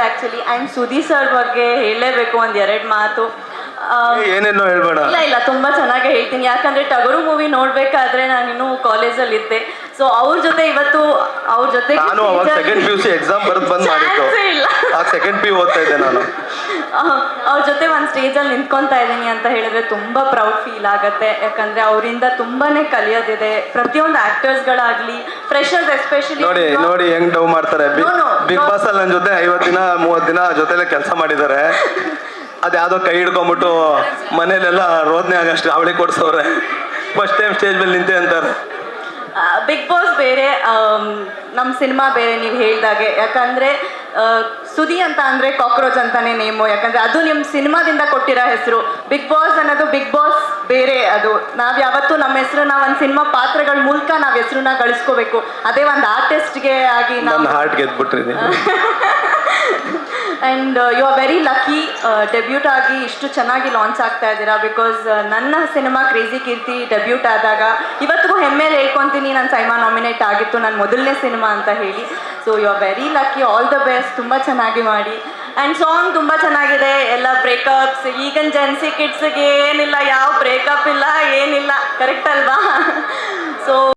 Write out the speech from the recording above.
ಆಗುತ್ತೆ actually and ಸುದಿ sir ಬಗ್ಗೆ ಹೇಳಲೇಬೇಕು ಒಂದ್ ಎರಡ್ ಮಾತು ಏನೇನೋ ಹೇಳ್ಬೇಡ. ಇಲ್ಲ ಇಲ್ಲ ತುಂಬಾ ಚೆನ್ನಾಗಿ ಹೇಳ್ತೀನಿ. ಯಾಕಂದ್ರೆ ಟಗರು ಮೂವಿ ನೋಡ್ಬೇಕಾದ್ರೆ ನಾನು ಇನ್ನೂ ಕಾಲೇಜಲ್ಲಿ ಇದ್ದೆ ಸೊ ಅವ್ರ ಜೊತೆ ಇವತ್ತು ಅವ್ರ ಜೊತೆ ನಾನು ಅವಾಗ second P U C exam ಬರೆದು ಬಂದ್ ಮಾಡಿದ್ದು. ಇಲ್ಲ. ಆಗ ಸೆಕೆಂಡ್ ಪಿ ಓದ್ತಾ ಇದ್ದೆ ನಾನು. ಅವ್ರ ಜೊತೆ ಒಂದು ಸ್ಟೇಜಲ್ಲಿ ನಿಂತ್ಕೊತಾ ಇದ್ದೀನಿ ಅಂತ ಹೇಳಿದ್ರೆ ತುಂಬಾ ಪ್ರೌಡ್ ಫೀಲ್ ಆಗುತ್ತೆ. ಯಾಕಂದ್ರೆ ಅವರಿಂದ ತುಂಬಾನೇ ಕಲಿಯೋದಿದೆ. ಪ್ರತಿಯೊಂದು ಆಕ್ಟರ್ಸ್ಗಳಾಗ್ಲಿ ಫ್ರೆಶರ್ಸ್ ಎಸ್ಪೆಷಲಿ ನೋಡಿ ನೋಡಿ ಹೆಂಗ್ ಡವ್ ಮಾಡ್ತಾರೆ. ಬಿಗ್. ಬಾಸ್ ಅಲ್ಲಿ ನನ್ನ ಜೊತೆ ಐವತ್ತು ದಿನ ಮೂವತ್ತು ದಿನ ಜೊತೆಲೆ ಕೆಲಸ ಮಾಡಿದ್ದಾರೆ. ಅದ್ಯಾವುದೋ ಕೈ ಹಿಡ್ಕೊಂಬಿಟ್ಟು ಮನೇಲೆಲ್ಲ ರೋದನೆ ಆಗಷ್ಟು ಅವಳಿ ಕೊಡ್ಸೋರೆ ಫಸ್ಟ್ ಟೈಮ್ ಸ್ಟೇಜ್ ಮೇಲೆ ನಿಂತೆ ಅಂತಾರೆ. ಬಿಗ್ ಬಾಸ್ ಬೇರೆ ನಮ್ಮ ಸಿನಿಮಾ ಬೇರೆ ನೀವು ಹೇಳಿದಾಗೆ. ಯಾಕಂದ್ರೆ ಸುದಿ ಅಂತ ಅಂದರೆ ಕಾಕ್ರೋಚ್ ಅಂತಾನೆ ನೇಮು. ಯಾಕಂದ್ರೆ ಅದು ನಿಮ್ಮ ಸಿನಿಮಾದಿಂದ ಕೊಟ್ಟಿರೋ ಹೆಸರು. ಬಿಗ್ ಬಾಸ್ ಅನ್ನೋದು ಬಿಗ್ ಬಾಸ್ ಬೇರೆ ಅದು. ನಾವು ಯಾವತ್ತೂ ನಮ್ಮ ಹೆಸರು ನಾವು ಒಂದು ಸಿನಿಮಾ ಪಾತ್ರಗಳ ಮೂಲಕ ನಾವು ಹೆಸರನ್ನ ಗಳಿಸ್ಕೋಬೇಕು ಅದೇ ಒಂದು ಆರ್ಟಿಸ್ಟ್ಗೆ ಆಗಿ ನಾವು heart ಗೆದ್ಬಿಟ್ರಿ and you are very lucky debut ಆಗಿ ಇಷ್ಟು ಚೆನ್ನಾಗಿ ಲಾಂಚ್ ಆಗ್ತಾ ಇದ್ದೀರಾ ಬಿಕಾಸ್ ನನ್ನ ಸಿನಿಮಾ ಕ್ರೇಜಿ ಕೀರ್ತಿ ಡೆಬ್ಯೂಟ್ ಆದಾಗ ಇವತ್ತಿಗೂ ಹೆಮ್ಮೆಲೆ ಹೇಳ್ಕೊತೀನಿ ನಾನು ಸೈಮಾ ನಾಮಿನೇಟ್ ಆಗಿತ್ತು ನನ್ನ ಮೊದಲನೇ ಸಿನಿಮಾ ಅಂತ ಹೇಳಿ. So you are very lucky all the best ತುಂಬ ಚೆನ್ನಾಗಿ ಮಾಡಿ. ಆ್ಯಂಡ್ ಸಾಂಗ್ ತುಂಬ ಚೆನ್ನಾಗಿದೆ, ಎಲ್ಲ ಬ್ರೇಕಪ್ಸ್ ಈಗಿನ ಜೆನ್ಸಿ ಕಿಡ್ಸ್ಗೆ ಏನಿಲ್ಲ, ಯಾವ ಬ್ರೇಕಪ್ ಇಲ್ಲ, ಏನಿಲ್ಲ ಕರೆಕ್ಟ್ ಅಲ್ವಾ? ಸೊ